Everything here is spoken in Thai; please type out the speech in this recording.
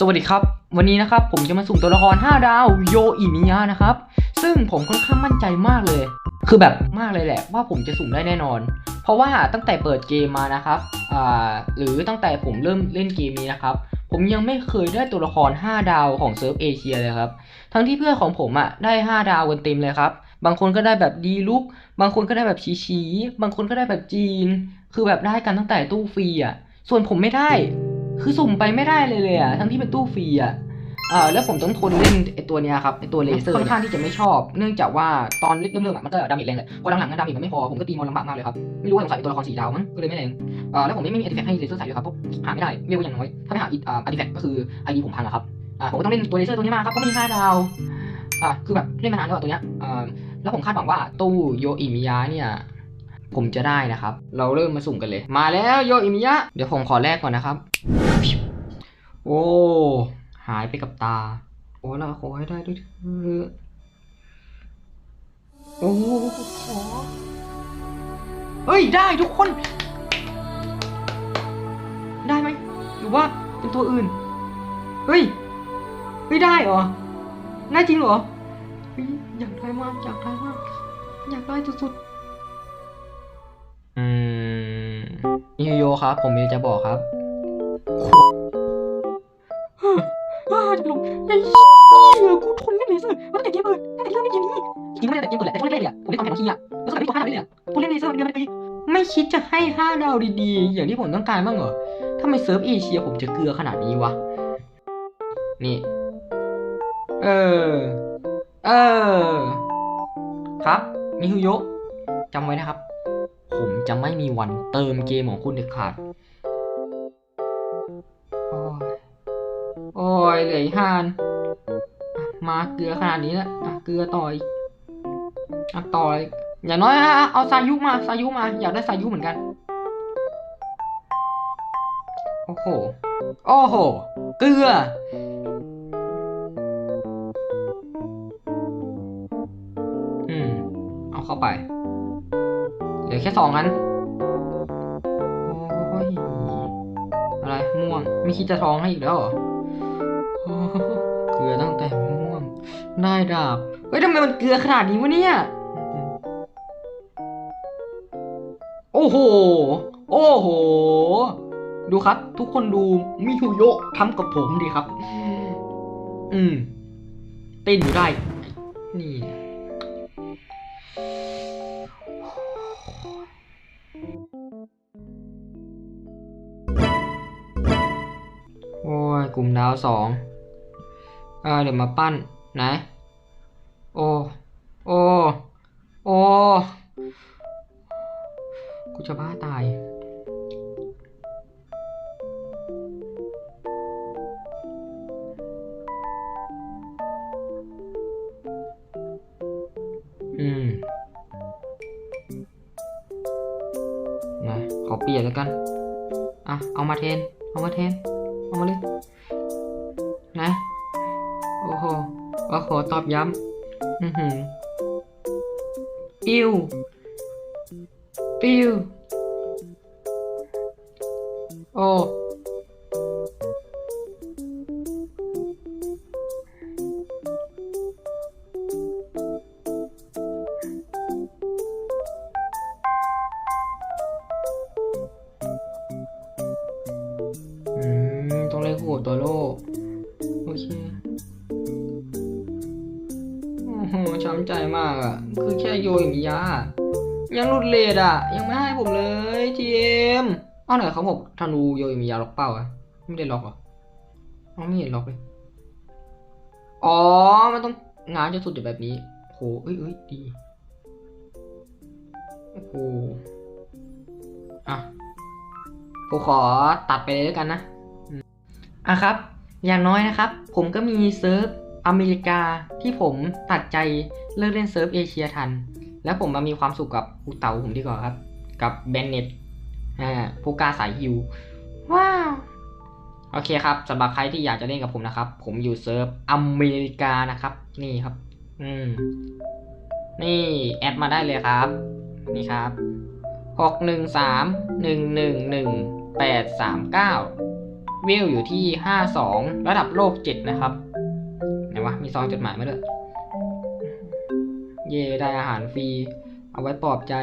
สวัสดีครับ วันนี้นะครับผมจะมาสุ่มตัวละคร 5 ดาวโยอิมิยะนะครับ ซึ่งผมค่อนข้างมั่นใจมากเลย คือแบบมากเลยแหละว่าผมจะสุ่มได้แน่นอน เพราะว่าตั้งแต่เปิดเกมมานะครับอ่าหรือตั้งแต่ผมเริ่มเล่นเกมนี้นะครับ ผมยังไม่เคยได้ตัวละคร 5 ดาวของเซิร์ฟเอเชียเลยครับ ทั้งที่เพื่อนของผมอะ่ะได้ 5 ดาวกันเต็มเลยครับ บางคนก็ได้แบบดีลุก บางคนก็ได้แบบชีชีบางคนก็ได้แบบจีน คือแบบได้กันตั้งแต่ตู้ฟรีอะ ส่วนผมไม่ได้ คือสุ่มไปไม่ได้เลยเลยอะทั้งที่เป็นตู้ฟรีอะอ่าแล้วผมต้องทนเล่นไอตัวเนี้ยครับไอตัวเลเซอร์ค่อนข้างที่จะไม่ชอบ เนื่องจากว่าตอนเริ่มเริ่มๆอะมันก็ดาเมจแรงเลยพอหลังๆอะดาเมจมันไม่พอผมก็ตีมอนลำบากมากเลยครับไม่รู้ว่าสงสัยเป็นตัวละครสีดาวมั้งก็เลยไม่แรงอ่าแล้วผมไม่มีอาร์ติแฟกต์ให้เลเซอร์ใส่ด้วยครับเพราะหาไม่ได้เวลอย่างน้อยถ้าไม่หาอ่าอาร์ติแฟกต์ก็คือไอดีผมพังอะครับอ่าผมก็ต้องเล่นตัวเลเซอร์ตัวนี้มาครับก็มีห้าดาวอ่าคือแบบเล่นมานานแล้วอะตัวเนี้ยอ่าแล้วผมคาดหวังว่าตู้โยอิมิยะเนี่ย ผมจะได้นะครับ เราเริ่มมาสุ่มกันเลย มาแล้วโยอิมิยะ เดี๋ยวผมขอแรกก่อนนะครับ โอ้ หายไปกับตา โอ้เราขอให้ได้ด้วยเถอะโอ้ขอเฮ้ย ได้ทุกคน ได้ไหมหรือว่าเป็นตัวอื่น เฮ้ย เฮ้ยได้เหรอ ได้จริงเหรอ อยากได้มาก อยากได้มาก อยากได้สุดๆ อืมยูโยครับ ผมมีจะบอกครับอ้าจะลงไอ้เหี้ยกูทนเล่นเลเซอร์มันตั้งแต่เกมเปิดตั้งแต่เริ่มเล่นเกมนี้จริงๆไม่ได้แต่เกมเปิดแหละแต่ทนเล่นเลยอะผมเล่นตอนแข่งของทีอะแล้วก็ไม่ตัวห้าดาวเลยอะทนเล่นเลเซอร์มันเดือนเป็นปีไม่คิดจะให้ห้าดาวดีๆ อย่างที่ผมต้องการบ้างเหรอทำไมเซิร์ฟเอเชียผมจะเกลือขนาดนี้วะ นี่ เออ เออ ครับมิฮุโยจำไว้นะครับ ผมจะไม่มีวันเติมเกมของคุณเด็ดขาด โอ้ย โอ้ยเหลือห้าน มาเกลือขนาดนี้แล้วเกลือต่ออีกต่ออีกอย่างน้อยเอาซายุมาซายุมา อยากได้ซายุเหมือนกัน โอ้โห โอ้โห เกลืออืม เอาเข้าไป เหลือแค่สองอันโอ้ยอะไรม่วงไม่คิดจะท้องให้อีกแล้วเหรอเกลือตั้งแต่ม่วงได้ดาบเฮ้ยทำไมมันเกลือขนาดนี้วะเนี่ยโอ้โห โอ้โห ดูครับ ทุกคนดูมิทูโยะทำกับผมดีครับ อืมเต้นอยู่ได้ นี่ ลุ่มดาวสองเอเดี๋ยวมาปั้นไหนโอ้ โอ้ โอ้ กูจะบ้าตาย อืมมาขอเปลี่ยนแล้วกัน อะ เอามาเทน เอามาเทน เอามาเลย อ้โหโอ้โห ตอบย้ำ อือหือปิว ปิว โอ้อืม ต้องเล่นคู่กับตัวโลก โอเค โหช้ำใจมากอะ คือแค่โยอย่างนี้ยายังหลุดเลดอะ ยังไม่ให้ผมเลยทีเอ็มอ้าวไหนเขาบอกธนูโยอย่างนี้ยาล็อกเป้าอะ ไม่ได้ล็อกเหรออ๋อไม่เห็นล็อกเลย อ๋อ มันต้องงานจะสุดอยู่แบบนี้โหเอ้ยเอ้ยดี โอ้โห อะผมขอตัดไปเลยแล้วกันนะ อะครับ อย่างน้อยนะครับ ผมก็มีเซิร์ฟ อเมริกาที่ผมตัดใจเลิกเล่นเซิร์ฟเอเชียทัน แล้วผมมามีความสุขกับอุเตาผมดีกว่าครับ กับเบนเน็ตอ่าผู้ก้าสายฮิวว้าวโอเคครับสำหรับใครที่อยากจะเล่นกับผมนะครับ ผมอยู่เซิร์ฟอเมริกานะครับ นี่ครับ อืม นี่แอดมาได้เลยครับ นี่ครับหกหนึ่งสามหนึ่งหนึ่งหนึ่งแปดสามเก้าเวอยู่ที่52ระดับโลก7นะครับ วะ มีซองจดหมายมาด้วย เย่ได้อาหารฟรี เอาไว้ปลอบใจ